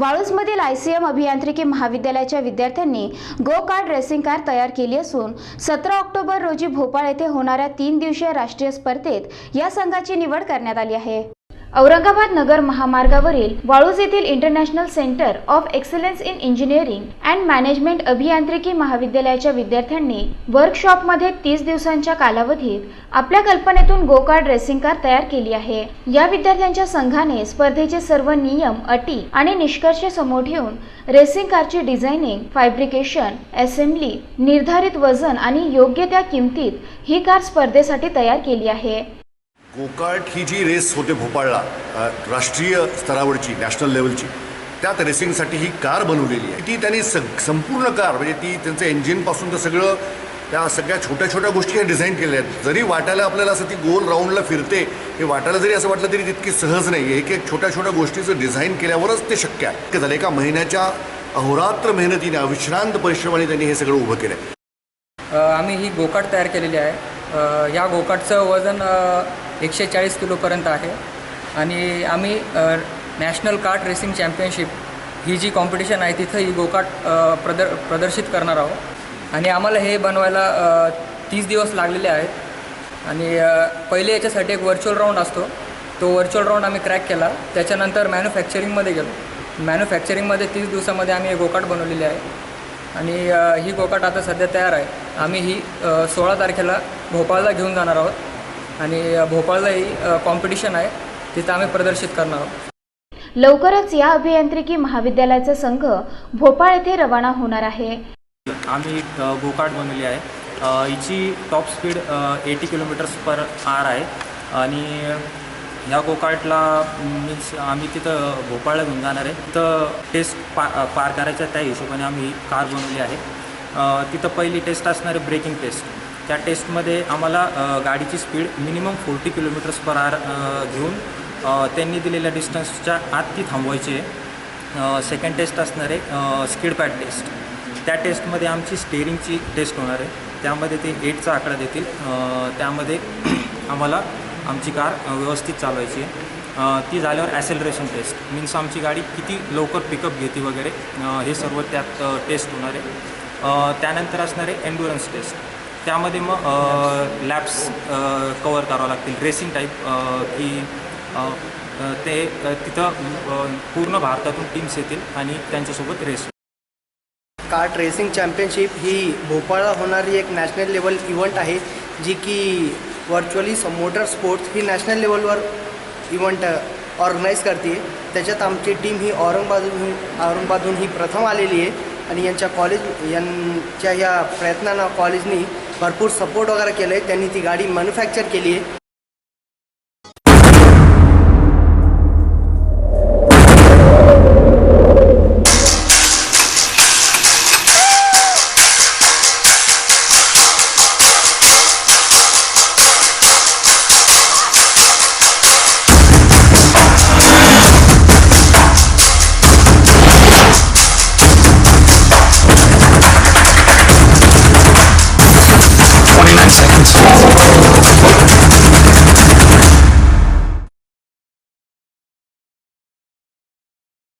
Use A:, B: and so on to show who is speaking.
A: वाळूजमधील I C M अभियांत्रिकी महाविद्यालयाच्या विद्यार्थ्यांनी गो कार्ड रेसिंग कार तयार केली असून सतरा ऑक्टोबर रोजी भोपाळ येथे होणाऱ्या तीन दिवसीय राष्ट्रीय स्पर्धेत या संघाची निवड करण्यात आली आहे. औरंगाबाद नगर महामार्गावरील वाळूज येथील international centre of excellence in engineering and management अभियांत्रिकी महाविद्यालयाच्या विद्यार्थ्यांनी वर्कशॉपमध्ये तीस दिवसांच्या कालावधीत आपल्या कल्पनेतून गो कार्ड रेसिंग कार तयार केली आहे. या विद्यार्थ्यांच्या संघाने स्पर्धेचे सर्व नियम अटी आणि निष्कर्ष समोर ठेवून रेसिंग कारची डिझायनिंग फॅब्रिकेशन असेंब्ली निर्धारित वजन आणि योग्य त्या किमतीत ही कार स्पर्धेसाठी तयार केली आहे.
B: गोकार्ट ही जी रेस होते भोपाळला राष्ट्रीय स्तरावरची नॅशनल लेवलची त्यात रेसिंगसाठी ही कार बनवलेली आहे. ती त्यांनी सग संपूर्ण कार म्हणजे ती त्यांचं इंजिनपासून तर सगळं त्या सगळ्या छोट्या छोट्या गोष्टी ह्या डिझाईन केल्या आहेत. जरी वाटायला आपल्याला असं ती गोल राऊंडला फिरते हे वाटायला जरी असं वाटलं तरी तितकी सहज नाही एक एक छोट्या छोट्या गोष्टीचं डिझाईन केल्यावरच ते शक्य आहे. झालं एका महिन्याच्या अहोरात्र मेहनतीने अविश्रांत परिश्रमाने त्यांनी हे सगळं उभं केलं आहे
C: आम्ही ही गोकाट तयार केलेली आहे. ह्या या गोकाटचं वजन एकशे चाळीस किलोपर्यंत आहे. आणि आम्ही नॅशनल कार्ट रेसिंग चॅम्पियनशिप ही जी कॉम्पिटिशन आहे तिथं ही गोकाट अ, प्रदर प्रदर्शित करणार आहोत. आणि आम्हाला हे बनवायला तीस दिवस लागलेले आहेत. आणि पहिले याच्यासाठी एक व्हर्च्युअल राऊंड असतो. तो व्हर्च्युअल राऊंड आम्ही क्रॅक केला. त्याच्यानंतर मॅन्युफॅक्चरिंगमध्ये गेलो. मॅन्युफॅक्चरिंगमध्ये तीस दिवसामध्ये आम्ही गोकाट बनवलेली आहे. आणि ही गोकाट आता सध्या तयार आहे. आम्ही ही सोळा तारखेला भोपाळला घेऊन जाणार आहोत. आणि भोपाळला ही कॉम्पिटिशन आहे. तिथं आम्ही प्रदर्शित करणार आहोत.
A: लवकरच या अभियांत्रिकी महाविद्यालयाचा संघ भोपाळ येथे रवाना होणार आहे.
D: आम्ही अ, गोकार्ट बनवली आहे. हिची top speed eighty kilometres per hour आहे. आणि या गोकार्टला मीन्स आम्ही तिथं भोपाळला घेऊन जाणार आहे. तिथं टेस्ट पा पार करायच्या त्या हिशोबाने आम्ही कार बनवली आहे. तिथं पहिली टेस्ट असणार आहे ब्रेकिंग टेस्ट त्या टेस्टमध्ये आम्हाला गाडीची speed minimum forty kilometres per hour घेऊन त्यांनी दिलेल्या डिस्टन्सच्या आत ती थांबवायची आहे. सेकंड टेस्ट असणार आहे स्किड पॅड टेस्ट त्या टेस्टमध्ये आमची स्टेरिंगची टेस्ट होणार आहे. त्यामध्ये ते एटचा आकडा देतील. त्यामध्ये आम्हाला आमची कार व्यवस्थित चालवायची आहे. ती झाल्यावर ॲसेलरेशन टेस्ट मीन्स आमची गाडी किती लवकर पिकअप घेते वगैरे हे सर्व त्यात टेस्ट होणार आहे. त्यानंतर असणारे एन्ड्युरन्स टेस्ट त्यामध्ये मग लॅब्स कवर करावं लागतील. रेसिंग टाईप की ते तिथं पूर्ण भारतातून टीम्स येतील आणि त्यांच्यासोबत रेस
E: कार्ट रेसिंग चॅम्पियनशिप ही भोपाळला होणारी एक नॅशनल लेवल इव्हेंट आहे जी की व्हर्च्युअली मोटर स्पोर्ट्स ही नॅशनल लेवलवर इव्हेंट ऑर्गनाईज करते. त्याच्यात आमची टीम ही औरंगाबादहून औरंगाबादहून ही प्रथम आलेली आहे. आणि यांच्या कॉलेज यांच्या या प्रयत्नांना कॉलेजनी भरपूर सपोर्ट वगैरे केलं आहे त्यांनी ती गाडी मॅन्युफॅक्चर केली आहे.